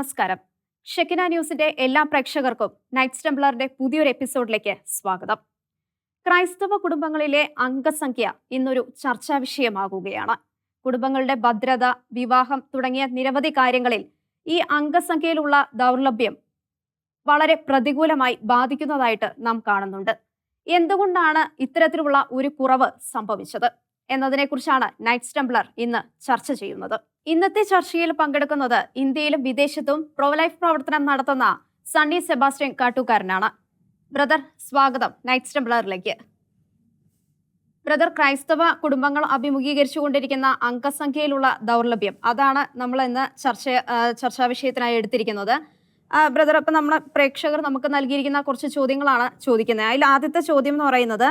നമസ്കാരം. ഷെക്കിന ന്യൂസിന്റെ എല്ലാ പ്രേക്ഷകർക്കും നൈറ്റ് സ്റ്റംബ്ലറിന്റെ പുതിയൊരു എപ്പിസോഡിലേക്ക് സ്വാഗതം. ക്രൈസ്തവ കുടുംബങ്ങളിലെ അംഗസംഖ്യ ഇന്നൊരു ചർച്ചാ വിഷയമാകുകയാണ്. കുടുംബങ്ങളുടെ ഭദ്രത വിവാഹം തുടങ്ങിയ നിരവധി കാര്യങ്ങളിൽ ഈ അംഗസംഖ്യയിലുള്ള ദൗർലഭ്യം വളരെ പ്രതികൂലമായി ബാധിക്കുന്നതായിട്ട് നാം കാണുന്നുണ്ട്. എന്തുകൊണ്ടാണ് ഇത്തരത്തിലുള്ള ഒരു കുറവ് സംഭവിച്ചത്? എന്നതിനെക്കുറിച്ചാണ് നൈറ്റ് സ്റ്റംബ്ലർ ഇന്ന് ചർച്ച ചെയ്യുന്നത്. ഇന്നത്തെ ചർച്ചയിൽ പങ്കെടുക്കുന്നത് ഇന്ത്യയിലും വിദേശത്തും പ്രോലൈഫ് പ്രവർത്തനം നടത്തുന്ന സണ്ണി സെബാസ്റ്റ്യൻ കാട്ടുകാരനാണ്. ബ്രദർ സ്വാഗതം നൈറ്റ് സ്റ്റംബ്ലറിലേക്ക് ബ്രദർ ക്രൈസ്തവ കുടുംബങ്ങൾ അഭിമുഖീകരിച്ചുകൊണ്ടിരിക്കുന്ന അംഗസംഖ്യയിലുള്ള ദൗർലഭ്യം അതാണ് നമ്മൾ ഇന്ന് ചർച്ച ചർച്ചാ വിഷയത്തിനായി എടുത്തിരിക്കുന്നത്. ബ്രദർ അപ്പം നമ്മളെ പ്രേക്ഷകർ നമുക്ക് നൽകിയിരിക്കുന്ന കുറച്ച് ചോദ്യങ്ങളാണ് ചോദിക്കുന്നത്. അതിൽ ആദ്യത്തെ ചോദ്യം എന്ന് പറയുന്നത്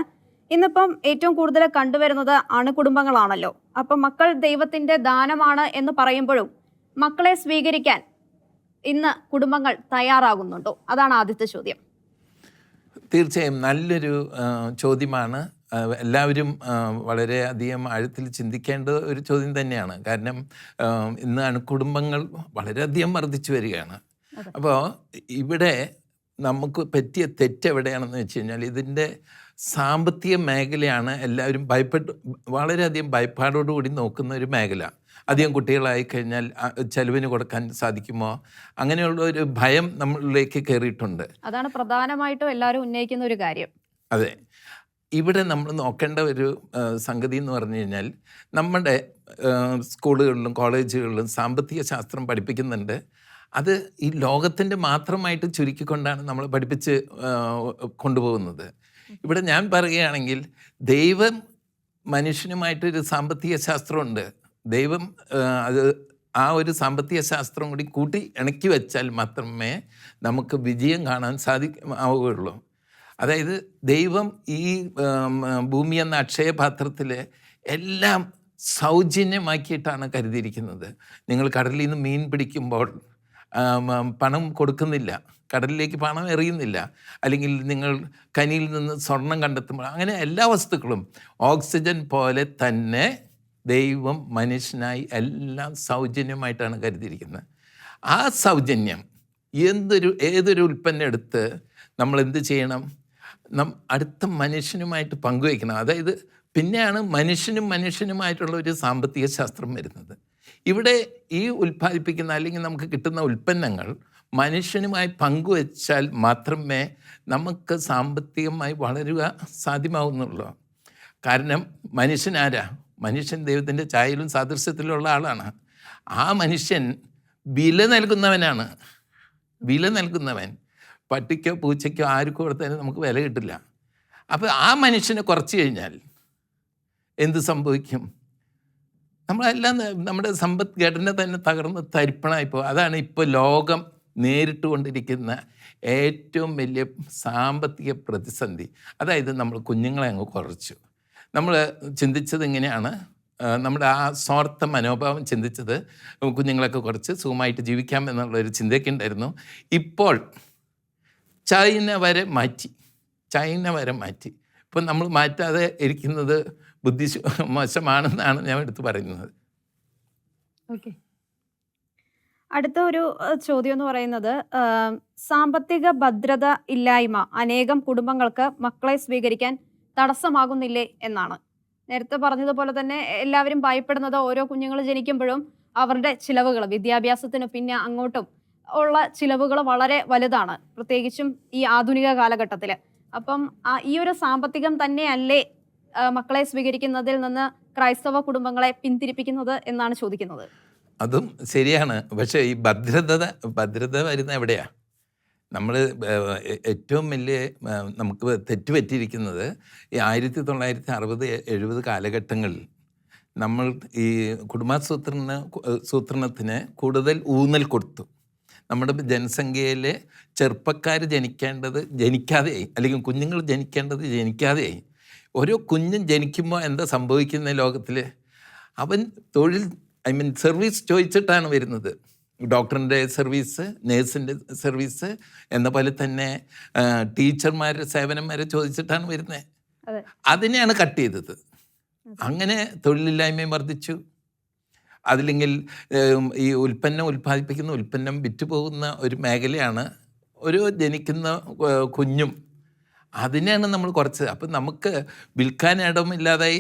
ഇന്നിപ്പം ഏറ്റവും കൂടുതൽ കണ്ടുവരുന്നത് അണുകുടുംബങ്ങളാണല്ലോ. അപ്പം മക്കൾ ദൈവത്തിന്റെ ദാനമാണ് എന്ന് പറയുമ്പോഴും മക്കളെ സ്വീകരിക്കാൻ ഇന്ന് കുടുംബങ്ങൾ തയ്യാറാകുന്നുണ്ടോ? അതാണ് ആദ്യത്തെ ചോദ്യം. തീർച്ചയായും നല്ലൊരു ചോദ്യമാണ്. എല്ലാവരും വളരെ അധികം ആഴത്തിൽ ചിന്തിക്കേണ്ട ഒരു ചോദ്യം തന്നെയാണ്. കാരണം ഇന്ന് അണുകുടുംബങ്ങൾ വളരെയധികം വർദ്ധിച്ചു വരികയാണ്. അപ്പോൾ ഇവിടെ നമുക്ക് പറ്റിയ തെറ്റ് എവിടെയാണെന്ന് വെച്ച് കഴിഞ്ഞാൽ ഇതിന്റെ സാമ്പത്തിക മേഖലയാണ് എല്ലാവരും ഭയപ്പെട്ട് വളരെയധികം ഭയപ്പാടോടുകൂടി നോക്കുന്ന ഒരു മേഖല. അധികം കുട്ടികളായി കഴിഞ്ഞാൽ ചെലവിന് കൊടുക്കാൻ സാധിക്കുമോ? അങ്ങനെയുള്ള ഒരു ഭയം നമ്മളിലേക്ക് കയറിയിട്ടുണ്ട്. അതാണ് പ്രധാനമായിട്ടും എല്ലാവരും ഉന്നയിക്കുന്ന ഒരു കാര്യം. അതെ. ഇവിടെ നമ്മൾ നോക്കേണ്ട ഒരു സംഗതി എന്ന് പറഞ്ഞു കഴിഞ്ഞാൽ നമ്മുടെ സ്കൂളുകളിലും കോളേജുകളിലും സാമ്പത്തിക ശാസ്ത്രം പഠിപ്പിക്കുന്നുണ്ട്. അത് ഈ ലോകത്തിന്റെ മാത്രമായിട്ട് ചുരുക്കിക്കൊണ്ടാണ് നമ്മൾ പഠിപ്പിച്ച് കൊണ്ടുപോകുന്നത്. ഇവിടെ ഞാൻ പറയുകയാണെങ്കിൽ ദൈവം മനുഷ്യനുമായിട്ടൊരു സാമ്പത്തിക ശാസ്ത്രമുണ്ട്. ദൈവം അത് ആ ഒരു സാമ്പത്തിക ശാസ്ത്രം കൂടി കൂട്ടി ഇണക്കി വെച്ചാൽ മാത്രമേ നമുക്ക് വിജയം കാണാൻ സാധിക്കും അതായത് ദൈവം ഈ ഭൂമി എന്ന അക്ഷയപാത്രത്തിൽ എല്ലാം സൗജന്യമാക്കിയിട്ടാണ് കരുതിയിരിക്കുന്നത്. നിങ്ങൾ കടലിൽ നിന്ന് മീൻ പിടിക്കുമ്പോൾ പണം കൊടുക്കുന്നില്ല. കടലിലേക്ക് പണം എറിയുന്നില്ല. അല്ലെങ്കിൽ നിങ്ങൾ കനിയിൽ നിന്ന് സ്വർണം കണ്ടെത്തുമ്പോൾ അങ്ങനെ എല്ലാ വസ്തുക്കളും ഓക്സിജൻ പോലെ തന്നെ ദൈവം മനുഷ്യനായി എല്ലാം സൗജന്യമായിട്ടാണ് കരുതിയിരിക്കുന്നത്. ആ സൗജന്യം എന്തൊരു ഏതൊരു ഉൽപ്പന്നം എടുത്ത് നമ്മൾ എന്ത് ചെയ്യണം? നം അടുത്ത മനുഷ്യനുമായിട്ട് പങ്കുവയ്ക്കണം. അതായത് പിന്നെയാണ് മനുഷ്യനും മനുഷ്യനുമായിട്ടുള്ള ഒരു സാമ്പത്തിക ശാസ്ത്രം വരുന്നത്. ഇവിടെ ഈ ഉൽപ്പാദിപ്പിക്കുന്ന അല്ലെങ്കിൽ നമുക്ക് കിട്ടുന്ന ഉൽപ്പന്നങ്ങൾ മനുഷ്യനുമായി പങ്കുവച്ചാൽ മാത്രമേ നമുക്ക് സാമ്പത്തികമായി വളരുക സാധ്യമാവുന്നുള്ളൂ. കാരണം മനുഷ്യനാരാ മനുഷ്യൻ ദൈവത്തിന്റെ ചായയിലും സാദൃശ്യത്തിലുള്ള ആളാണ്. ആ മനുഷ്യൻ വില നൽകുന്നവനാണ്. വില നൽകുന്നവൻ. പട്ടിക്കോ പൂച്ചയ്ക്കോ ആർക്കോ കൊടുത്താലും നമുക്ക് വില കിട്ടില്ല. അപ്പോൾ ആ മനുഷ്യനെ കുറച്ച് കഴിഞ്ഞാൽ എന്ത് സംഭവിക്കും? നമ്മളെല്ലാം നമ്മുടെ സമ്പദ്ഘടന തന്നെ തകർന്ന് തരിപ്പണായിപ്പോൾ അതാണ് ഇപ്പോൾ ലോകം നേരിട്ട് കൊണ്ടിരിക്കുന്ന ഏറ്റവും വലിയ സാമ്പത്തിക പ്രതിസന്ധി. അതായത് നമ്മൾ കുഞ്ഞുങ്ങളെ അങ്ങ് കുറച്ചു. നമ്മൾ ചിന്തിച്ചത് ഇങ്ങനെയാണ്. നമ്മുടെ ആ സ്വാർത്ഥ മനോഭാവം ചിന്തിച്ചത് കുഞ്ഞുങ്ങളൊക്കെ കുറച്ച് സുഖമായിട്ട് ജീവിക്കാം എന്നുള്ളൊരു ചിന്തയൊക്കെ ഉണ്ടായിരുന്നു. ഇപ്പോൾ ചൈന വരെ മാറ്റി. ചൈന വരെ മാറ്റി. ഇപ്പം നമ്മൾ മാറ്റാതെ ഇരിക്കുന്നത് ബുദ്ധി മോശമാണെന്നാണ് ഞാൻ എടുത്തു പറയുന്നത്. ഓക്കെ. അടുത്ത ഒരു ചോദ്യം എന്ന് പറയുന്നത് സാമ്പത്തിക ഭദ്രത ഇല്ലായ്മ അനേകം കുടുംബങ്ങൾക്ക് മക്കളെ സ്വീകരിക്കാൻ തടസ്സമാകുന്നില്ലേ എന്നാണ്. നേരത്തെ പറഞ്ഞതുപോലെ തന്നെ എല്ലാവരും ഭയപ്പെടുന്നത് ഓരോ കുഞ്ഞുങ്ങൾ ജനിക്കുമ്പോഴും അവരുടെ ചിലവുകൾ വിദ്യാഭ്യാസത്തിന് പിന്നെ അങ്ങോട്ടും ഉള്ള ചിലവുകൾ വളരെ വലുതാണ് പ്രത്യേകിച്ചും ഈ ആധുനിക കാലഘട്ടത്തിൽ അപ്പം ഈ ഒരു സാമ്പത്തികം തന്നെയല്ലേ മക്കളെ സ്വീകരിക്കുന്നതിൽ നിന്ന് ക്രൈസ്തവ കുടുംബങ്ങളെ പിന്തിരിപ്പിക്കുന്നത് എന്നാണ് ചോദിക്കുന്നത്. അതും ശരിയാണ്. പക്ഷേ ഈ ഭദ്രത ഭദ്രത വരുന്ന എവിടെയാണ് നമ്മൾ ഏറ്റവും വലിയ നമുക്ക് തെറ്റുപറ്റിയിരിക്കുന്നത് ഈ ആയിരത്തി തൊള്ളായിരത്തി അറുപത് എഴുപത് കാലഘട്ടങ്ങളിൽ നമ്മൾ ഈ കുടുംബാസൂത്രണ സൂത്രണത്തിന് കൂടുതൽ ഊന്നൽ കൊടുത്തു. നമ്മുടെ ജനസംഖ്യയിലെ ചെറുപ്പക്കാർ ജനിക്കേണ്ടത് ജനിക്കാതെയായി അല്ലെങ്കിൽ കുഞ്ഞുങ്ങൾ ജനിക്കേണ്ടത് ജനിക്കാതെയായി ഓരോ കുഞ്ഞും ജനിക്കുമ്പോൾ എന്താ സംഭവിക്കുന്ന ലോകത്തിൽ അവൻ തൊഴിൽ ഐ മീൻ സർവീസ് ചോദിച്ചിട്ടാണ് വരുന്നത്. ഡോക്ടറിന്റെ സർവീസ് നേഴ്സിന്റെ സർവീസ് എന്ന പോലെ തന്നെ ടീച്ചർമാരുടെ സേവനം വരെ ചോദിച്ചിട്ടാണ് വരുന്നത്. അതെ. അതിനെയാണ് കട്ട് ചെയ്തത്. അങ്ങനെ തൊഴിലില്ലായ്മയും വർദ്ധിച്ചു. അതില്ലെങ്കിൽ ഈ ഉൽപ്പന്നം ഉൽപ്പാദിപ്പിക്കുന്ന ഉൽപ്പന്നം വിറ്റുപോകുന്ന ഒരു മേഖലയാണ് ഒരു ജനിക്കുന്ന കുഞ്ഞും. അതിനെയാണ് നമ്മൾ കുറച്ച് അപ്പം നമുക്ക് വിൽക്കാൻ ഇടമില്ലാതായി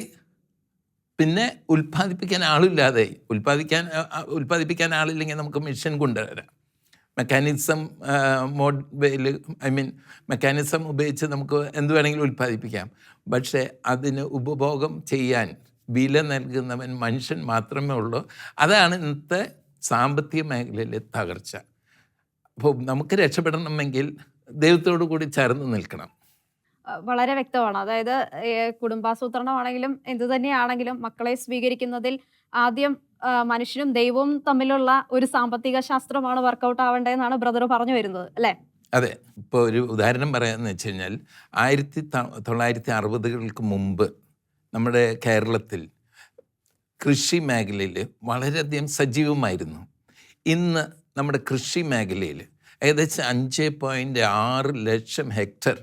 പിന്നെ ഉൽപ്പാദിപ്പിക്കാൻ ആളില്ലാതെ ഉൽപ്പാദിക്കാൻ ഉൽപ്പാദിപ്പിക്കാൻ ആളില്ലെങ്കിൽ നമുക്ക് മിഷൻ കൊണ്ടുവരാം. Mechanism model I mean mechanism ഉപയോഗിച്ച് നമുക്ക് എന്ത് വേണമെങ്കിലും ഉൽപ്പാദിപ്പിക്കാം. പക്ഷേ അതിന് ഉപഭോഗം ചെയ്യാൻ വില നൽകുന്നവൻ മനുഷ്യൻ മാത്രമേ ഉള്ളൂ. അതാണ് ഇന്നത്തെ സാമ്പത്തിക മേഖലയിലെ തകർച്ച. അപ്പോൾ നമുക്ക് രക്ഷപ്പെടണമെങ്കിൽ ദൈവത്തോടു കൂടി ചേർന്ന് നിൽക്കണം. വളരെ വ്യക്തമാണ്. അതായത് കുടുംബാസൂത്രണമാണെങ്കിലും എന്തു തന്നെയാണെങ്കിലും മക്കളെ സ്വീകരിക്കുന്നതിൽ ആദ്യം മനുഷ്യനും ദൈവവും തമ്മിലുള്ള ഒരു സാമ്പത്തിക ശാസ്ത്രമാണ് വർക്കൗട്ട് ആവേണ്ടതെന്നാണ് ബ്രദർ പറഞ്ഞു വരുന്നത് അല്ലേ? അതെ. ഇപ്പോൾ ഒരു ഉദാഹരണം പറയാമെന്ന് വെച്ച് കഴിഞ്ഞാൽ ആയിരത്തി തൊള്ളായിരത്തി അറുപതുകൾക്ക് മുമ്പ് നമ്മുടെ കേരളത്തിൽ കൃഷി മേഖലയിൽ വളരെയധികം സജീവമായിരുന്നു. ഇന്ന് നമ്മുടെ കൃഷി മേഖലയിൽ ഏകദേശം അഞ്ച് പോയിന്റ് ആറ് ലക്ഷം ഹെക്ടർ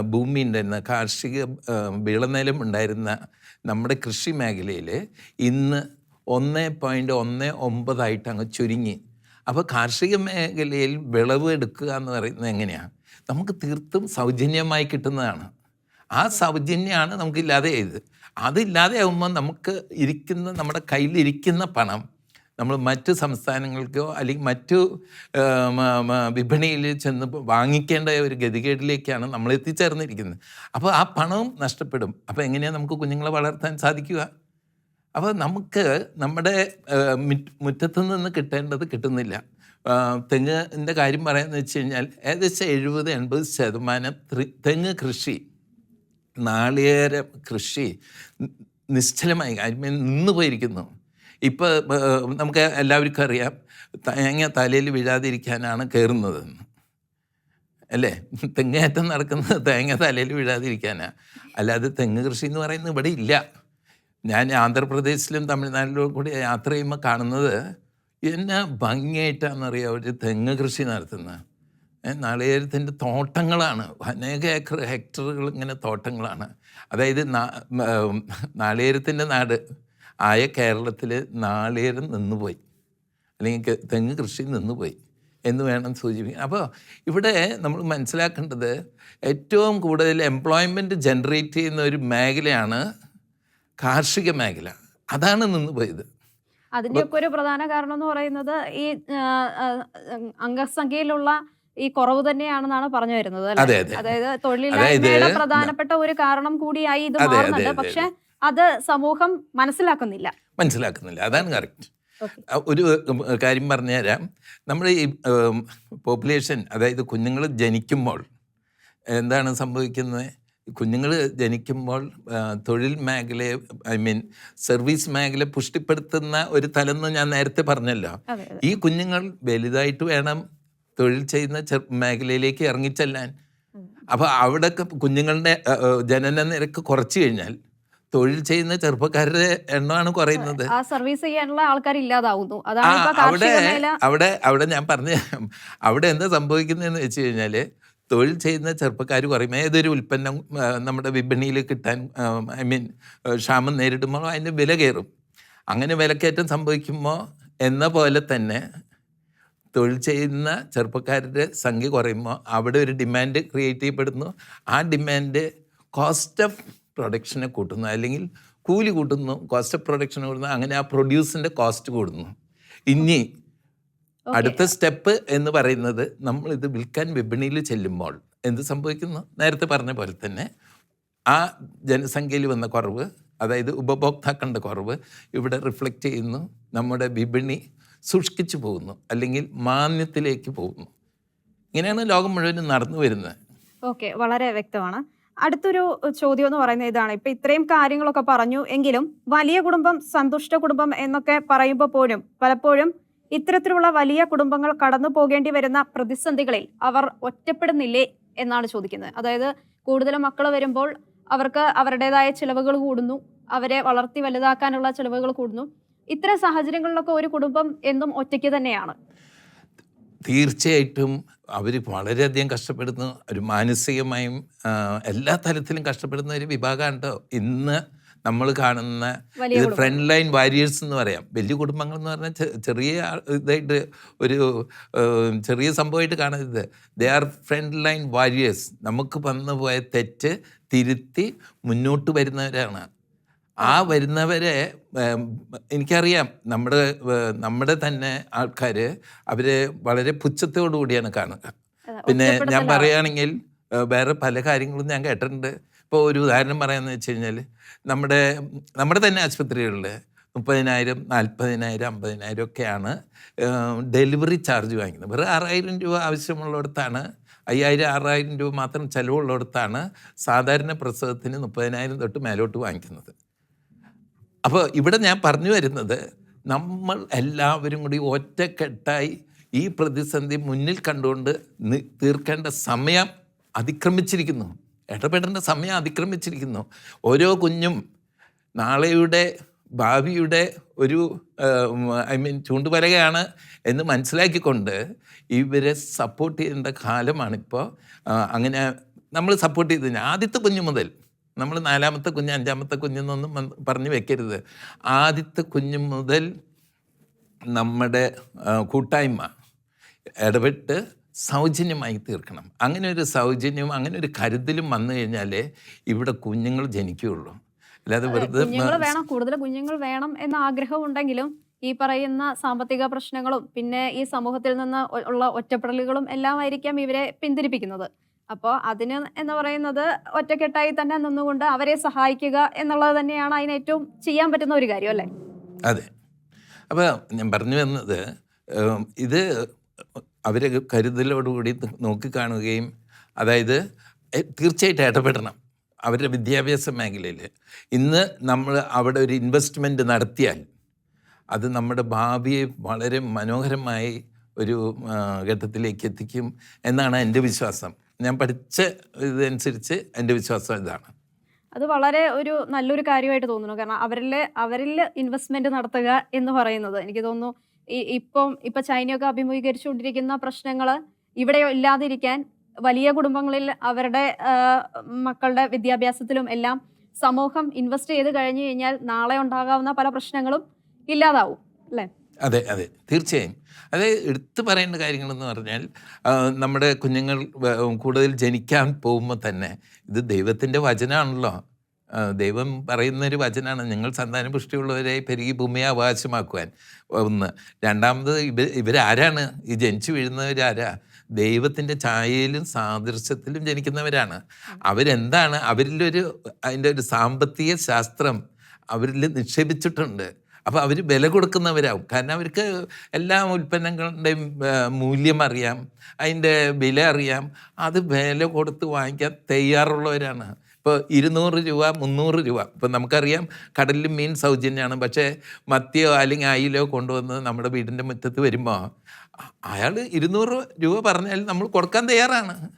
ഭൂമി കാർഷിക വിളനിലം ഉണ്ടായിരുന്ന നമ്മുടെ കൃഷി മേഖലയിൽ ഇന്ന് ഒന്ന് പോയിന്റ് ഒന്ന് ഒമ്പതായിട്ട് അങ്ങ് ചുരുങ്ങി. അപ്പോൾ കാർഷിക മേഖലയിൽ വിളവ് എടുക്കുക എന്ന് പറയുന്നത് എങ്ങനെയാണ് നമുക്ക് തീർത്തും സൗജന്യമായി കിട്ടുന്നതാണ്. ആ സൗജന്യമാണ് നമുക്ക് ഇല്ലാതെ ചെയ്തത് അതില്ലാതെ ആകുമ്പോൾ നമുക്ക് ഇരിക്കുന്ന നമ്മുടെ കയ്യിലിരിക്കുന്ന പണം നമ്മൾ മറ്റ് സംസ്ഥാനങ്ങൾക്കോ അല്ലെങ്കിൽ മറ്റു വിപണിയിൽ ചെന്ന് വാങ്ങിക്കേണ്ട ഒരു ഗതികേടിലേക്കാണ് നമ്മൾ എത്തിച്ചേർന്നിരിക്കുന്നത്. അപ്പോൾ ആ പണവും നഷ്ടപ്പെടും. അപ്പോൾ എങ്ങനെയാണ് നമുക്ക് കുഞ്ഞുങ്ങളെ വളർത്താൻ സാധിക്കുക? അപ്പോൾ നമുക്ക് നമ്മുടെ മുറ്റത്തു നിന്ന് കിട്ടേണ്ടത് കിട്ടുന്നില്ല. തെങ്ങിന്റെ കാര്യം പറയാമെന്ന് വെച്ച് കഴിഞ്ഞാൽ ഏകദേശം എഴുപത് എൺപത് ശതമാനം തെങ്ങ് കൃഷി നാളികേര കൃഷി നിശ്ചലമായി കാര്യം നിന്ന് പോയിരിക്കുന്നു. ഇപ്പോൾ നമുക്ക് എല്ലാവർക്കും അറിയാം തേങ്ങ തലയിൽ വീഴാതിരിക്കാനാണ് കയറുന്നതെന്ന് അല്ലേ? തെങ്ങേറ്റം നടക്കുന്നത് തേങ്ങ തലയിൽ വീഴാതിരിക്കാനാണ് അല്ലാതെ തെങ്ങ് കൃഷി എന്ന് പറയുന്നത് ഇവിടെ ഇല്ല. ഞാൻ ആന്ധ്രാപ്രദേശിലും തമിഴ്നാട്ടിലും കൂടി യാത്ര ചെയ്യുമ്പോൾ കാണുന്നത് എന്നാ ഭംഗിയായിട്ടാണെന്നറിയാം അവർ തെങ്ങ് കൃഷി നടത്തുന്നത് നാളികേരത്തിന്റെ തോട്ടങ്ങളാണ്. അനേക ഏക്കർ ഹെക്ടറുകൾ ഇങ്ങനെ തോട്ടങ്ങളാണ്. അതായത് നാളികേരത്തിന്റെ നാട് ആയ കേരളത്തിൽ നാളികേരം നിന്നുപോയി. അല്ലെങ്കിൽ തെങ്ങ് കൃഷി നിന്നുപോയി എന്ന് വേണം സൂചിപ്പിക്കാൻ. അപ്പോൾ ഇവിടെ നമ്മൾ മനസ്സിലാക്കേണ്ടത് ഏറ്റവും കൂടുതൽ എംപ്ലോയ്മെന്റ് ജനറേറ്റ് ചെയ്യുന്ന ഒരു മേഖലയാണ് കാർഷിക മേഖല. അതാണ് നിന്നുപോയത്. അതിന്റെയൊക്കെ ഒരു പ്രധാന കാരണം എന്ന് പറയുന്നത് ഈ അംഗസംഖ്യയിലുള്ള ഈ കുറവ് തന്നെയാണെന്നാണ് പറഞ്ഞു വരുന്നത് അതായത് തൊഴിലില്ലായ്മയുടെ പ്രധാനപ്പെട്ട ഒരു കാരണം കൂടിയായി ഇത് മാറുന്നുണ്ട്. പക്ഷെ അത് സമൂഹം മനസ്സിലാക്കുന്നില്ല. മനസ്സിലാക്കുന്നില്ല. അതാണ് കറക്റ്റ് ഒരു കാര്യം പറഞ്ഞു പറഞ്ഞുതരാം. നമ്മൾ ഈ പോപ്പുലേഷൻ അതായത് കുഞ്ഞുങ്ങൾ ജനിക്കുമ്പോൾ എന്താണ് സംഭവിക്കുന്നത്? കുഞ്ഞുങ്ങൾ ജനിക്കുമ്പോൾ തൊഴിൽ മേഖലയെ ഐ മീൻ സർവീസ് മേഖല പുഷ്ടിപ്പെടുത്തുന്ന ഒരു തലം എന്ന് ഞാൻ നേരത്തെ പറഞ്ഞല്ലോ. ഈ കുഞ്ഞുങ്ങൾ വലുതായിട്ട് വേണം തൊഴിൽ ചെയ്യുന്ന മേഖലയിലേക്ക് ഇറങ്ങിച്ചെല്ലാൻ. അപ്പോൾ അവിടെ കുഞ്ഞുങ്ങളുടെ ജനന നിരക്ക് കുറച്ച് കഴിഞ്ഞാൽ തൊഴിൽ ചെയ്യുന്ന ചെറുപ്പക്കാരുടെ എണ്ണമാണ് കുറയുന്നത്. ആ സർവീസ് ചെയ്യാനുള്ള ആൾക്കാർ ഇല്ലാതാവുന്നു. അവിടെ അവിടെ അവിടെ ഞാൻ പറഞ്ഞ അവിടെ എന്താ സംഭവിക്കുന്നതെന്ന് വെച്ച് കഴിഞ്ഞാൽ തൊഴിൽ ചെയ്യുന്ന ചെറുപ്പക്കാർ കുറയും. ഏതൊരു ഉൽപ്പന്നം നമ്മുടെ വിപണിയിൽ കിട്ടാൻ ഐ മീൻ ക്ഷാമം നേരിടുമ്പോൾ അതിന്റെ വില കയറും. അങ്ങനെ വിലക്കയറ്റം സംഭവിക്കുമ്പോൾ എന്ന പോലെ തന്നെ തൊഴിൽ ചെയ്യുന്ന ചെറുപ്പക്കാരുടെ സംഖ്യ കുറയുമ്പോൾ അവിടെ ഒരു ഡിമാൻഡ് ക്രിയേറ്റ് ചെയ്യപ്പെടുന്നു. ആ ഡിമാൻഡ് കോസ്റ്റ് ഓഫ് പ്രൊഡക്ഷനെ കൂട്ടുന്നു. അല്ലെങ്കിൽ കൂലി കൂട്ടുന്നു കോസ്റ്റ് ഓഫ് പ്രൊഡക്ഷൻ കൂടുന്നു അങ്ങനെ ആ പ്രൊഡ്യൂസിന്റെ കോസ്റ്റ് കൂടുന്നു. ഇനി അടുത്ത സ്റ്റെപ്പ് എന്ന് പറയുന്നത് നമ്മൾ ഇത് വിൽക്കാൻ വിപണിയിൽ ചെല്ലുമ്പോൾ എന്ത് സംഭവിക്കുന്നു? നേരത്തെ പറഞ്ഞ പോലെ തന്നെ ആ ജനസംഖ്യയിൽ വന്ന കുറവ് അതായത് ഉപഭോക്താക്കളുടെ കുറവ് ഇവിടെ റിഫ്ലക്റ്റ് ചെയ്യുന്നു. നമ്മുടെ വിപണി സൂക്ഷിച്ചു പോകുന്നു അല്ലെങ്കിൽ മാന്യത്തിലേക്ക് പോകുന്നു. ഇങ്ങനെയാണ് ലോകം മുഴുവനും നടന്നു വരുന്നത്. ഓക്കെ വളരെ വ്യക്തമാണ്. അടുത്തൊരു ചോദ്യം എന്ന് പറയുന്നത് ഇതാണ്. ഇപ്പൊ ഇത്രയും കാര്യങ്ങളൊക്കെ പറഞ്ഞു എങ്കിലും വലിയ കുടുംബം സന്തുഷ്ട കുടുംബം എന്നൊക്കെ പറയുമ്പോൾ പോലും പലപ്പോഴും ഇത്തരത്തിലുള്ള വലിയ കുടുംബങ്ങൾ കടന്നു പോകേണ്ടി വരുന്ന പ്രതിസന്ധികളിൽ അവർ ഒറ്റപ്പെടുന്നില്ലേ എന്നാണ് ചോദിക്കുന്നത്. അതായത് കൂടുതൽ മക്കൾ വരുമ്പോൾ അവർക്ക് അവരുടേതായ ചിലവുകൾ കൂടുന്നു അവരെ വളർത്തി വലുതാക്കാനുള്ള ചിലവുകൾ കൂടുന്നു. ഇത്തരം സാഹചര്യങ്ങളിലൊക്കെ ഒരു കുടുംബം എന്നും ഒറ്റയ്ക്ക് തന്നെയാണ്. തീർച്ചയായിട്ടും അവർ വളരെയധികം കഷ്ടപ്പെടുന്ന. ഒരു മാനസികമായും എല്ലാ തലത്തിലും കഷ്ടപ്പെടുന്ന ഒരു വിഭാഗമാണ് കേട്ടോ ഇന്ന് നമ്മൾ കാണുന്ന ഇത് ഫ്രണ്ട് ലൈൻ വാരിയേഴ്സ് എന്ന് പറയാം. വലിയ കുടുംബങ്ങൾ എന്ന് പറഞ്ഞാൽ ചെറിയ ഇതായിട്ട് ഒരു ചെറിയ സംഭവമായിട്ട് കാണരുത്. They are front line warriors. നമുക്ക് വന്നു പോയ തെറ്റ് തിരുത്തി മുന്നോട്ട് വരുന്നവരാണ്. ആ വരുന്നവരെ എനിക്കറിയാം. നമ്മുടെ നമ്മുടെ തന്നെ ആൾക്കാർ അവരെ വളരെ പുച്ഛത്തോടു കൂടിയാണ് കാണുക. പിന്നെ ഞാൻ. പറയുകയാണെങ്കിൽ വേറെ പല കാര്യങ്ങളും ഞാൻ കേട്ടിട്ടുണ്ട്. ഇപ്പോൾ ഒരു ഉദാഹരണം പറയാമെന്ന് വെച്ച് കഴിഞ്ഞാൽ നമ്മുടെ നമ്മുടെ തന്നെ ആശുപത്രികളിൽ മുപ്പതിനായിരം നാൽപ്പതിനായിരം അമ്പതിനായിരം ഒക്കെയാണ് ഡെലിവറി ചാർജ് വാങ്ങുന്നത് വെറും ആറായിരം രൂപ ആവശ്യമുള്ളിടത്താണ് അയ്യായിരം ആറായിരം രൂപ മാത്രം ചിലവുള്ളിടത്താണ് സാധാരണ പ്രസവത്തിന് മുപ്പതിനായിരം തൊട്ട് മേലോട്ട് വാങ്ങിക്കുന്നത്. അപ്പോൾ ഇവിടെ ഞാൻ പറഞ്ഞു വരുന്നത് നമ്മൾ എല്ലാവരും കൂടി ഒറ്റക്കെട്ടായി ഈ പ്രതിസന്ധി മുന്നിൽ കണ്ടുകൊണ്ട് തീർക്കേണ്ട സമയം അതിക്രമിച്ചിരിക്കുന്നു. ഇടപെടേണ്ട സമയം അതിക്രമിച്ചിരിക്കുന്നു. ഓരോ കുഞ്ഞും നാളെയുടെ ഭാവിയുടെ ഒരു ഐ മീൻ ചൂണ്ടുപലകയാണ് എന്ന് മനസ്സിലാക്കിക്കൊണ്ട് ഇവരെ സപ്പോർട്ട് ചെയ്യേണ്ട കാലമാണിപ്പോൾ. അങ്ങനെ നമ്മൾ സപ്പോർട്ട് ചെയ്ത് ആദ്യത്തെ കുഞ്ഞു മുതൽ നമ്മൾ നാലാമത്തെ കുഞ്ഞ് അഞ്ചാമത്തെ കുഞ്ഞെന്നൊന്നും പറഞ്ഞു വെക്കരുത്. ആദ്യത്തെ കുഞ്ഞു മുതൽ നമ്മുടെ കൂട്ടായ്മ ഇടപെട്ട് സൗജന്യമായി തീർക്കണം. അങ്ങനെ ഒരു സൗജന്യവും അങ്ങനെ ഒരു കരുതലും വന്നു കഴിഞ്ഞാലേ ഇവിടെ കുഞ്ഞുങ്ങൾ ജനിക്കുകയുള്ളൂ. അല്ലാതെ വെറുതെ വേണം കൂടുതൽ കുഞ്ഞുങ്ങൾ വേണം എന്ന ആഗ്രഹം ഉണ്ടെങ്കിലും ഈ പറയുന്ന സാമ്പത്തിക പ്രശ്നങ്ങളും പിന്നെ ഈ സമൂഹത്തിൽ നിന്ന് ഉള്ള ഒറ്റപ്പെടലുകളും എല്ലാം ആയിരിക്കാം ഇവരെ പിന്തിരിപ്പിക്കുന്നത്. അപ്പോൾ അതിന് എന്ന് പറയുന്നത് ഒറ്റക്കെട്ടായി തന്നെ നിന്നുകൊണ്ട് അവരെ സഹായിക്കുക എന്നുള്ളത് തന്നെയാണ് അതിന് ഏറ്റവും ചെയ്യാൻ പറ്റുന്ന ഒരു കാര്യം അല്ലേ? അതെ. അപ്പോൾ ഞാൻ പറഞ്ഞു വന്നത് ഇത് അവരെ കരുതലോടുകൂടി നോക്കിക്കാണുകയും അതായത് തീർച്ചയായിട്ടും ഇടപെടണം. അവരുടെ വിദ്യാഭ്യാസ മേഖലയിൽ ഇന്ന് നമ്മൾ അവിടെ ഒരു ഇൻവെസ്റ്റ്മെന്റ് നടത്തിയാൽ അത് നമ്മുടെ ഭാവിയെ വളരെ മനോഹരമായി ഒരു ഘട്ടത്തിലേക്ക് എത്തിക്കും എന്നാണ് എന്റെ വിശ്വാസം. ഞാൻ പഠിച്ച ഇതനുസരിച്ച് എന്റെ വിശ്വാസം ഇതാണ്. അത് വളരെ ഒരു നല്ലൊരു കാര്യമായിട്ട് തോന്നുന്നു. കാരണം അവരിൽ അവരിൽ ഇൻവെസ്റ്റ്മെന്റ് നടത്തുക എന്ന് പറയുന്നത് എനിക്ക് തോന്നുന്നു ഇപ്പം ഇപ്പൊ ചൈനയൊക്കെ അഭിമുഖീകരിച്ചുകൊണ്ടിരിക്കുന്ന പ്രശ്നങ്ങൾ ഇവിടെ ഇല്ലാതിരിക്കാൻ വലിയ കുടുംബങ്ങളിൽ അവരുടെ മക്കളുടെ വിദ്യാഭ്യാസത്തിലും എല്ലാം സമൂഹം ഇൻവെസ്റ്റ് ചെയ്ത് കഴിഞ്ഞു കഴിഞ്ഞാൽ നാളെ ഉണ്ടാകാവുന്ന പല പ്രശ്നങ്ങളും ഇല്ലാതാവും അല്ലേ? അതെ അതെ. തീർച്ചയായും. അത് എടുത്തു പറയേണ്ട കാര്യങ്ങളെന്ന് പറഞ്ഞാൽ നമ്മുടെ കുഞ്ഞുങ്ങൾ കൂടുതൽ ജനിക്കാൻ പോകുമ്പോൾ തന്നെ ഇത് ദൈവത്തിന്റെ വചനമാണല്ലോ ദൈവം ദൈവം പറയുന്നൊരു വചനമാണ് നിങ്ങൾ സന്താന പുഷ്ടിയുള്ളവരെ പെരുകി ഭൂമിയെ അവകാശമാക്കുവാൻ. ഒന്ന്. രണ്ടാമത് ഇവ ഇവരാരാണ്? ഈ ജനിച്ചു വീഴുന്നവരാരാ? ദൈവത്തിന്റെ ഛായയിലും സാദൃശ്യത്തിലും ജനിക്കുന്നവരാണ്. അവരെന്താണ്? അവരിലൊരു അതിന്റെ ഒരു സാമ്പത്തിക ശാസ്ത്രം അവരിൽ നിക്ഷേപിച്ചിട്ടുണ്ട്. അപ്പോൾ അവർ വില കൊടുക്കുന്നവരാകും കാരണം അവർക്ക് എല്ലാ ഉൽപ്പന്നങ്ങളുടെയും മൂല്യം അറിയാം. അതിന്റെ വില അറിയാം. അത് വില കൊടുത്ത് വാങ്ങിക്കാൻ തയ്യാറുള്ളവരാണ്. ഇപ്പോൾ ഇരുന്നൂറ് രൂപ മുന്നൂറ് രൂപ. ഇപ്പം നമുക്കറിയാം കടലിൽ മീൻ സൗജന്യമാണ് പക്ഷേ മത്തിയോ അല്ലെങ്കിൽ അയിലോ കൊണ്ടുവന്ന് നമ്മുടെ വീടിന്റെ മുറ്റത്ത് വരുമ്പോൾ അയാൾ ഇരുന്നൂറ് രൂപ പറഞ്ഞാൽ നമ്മൾ കൊടുക്കാൻ തയ്യാറാണ്.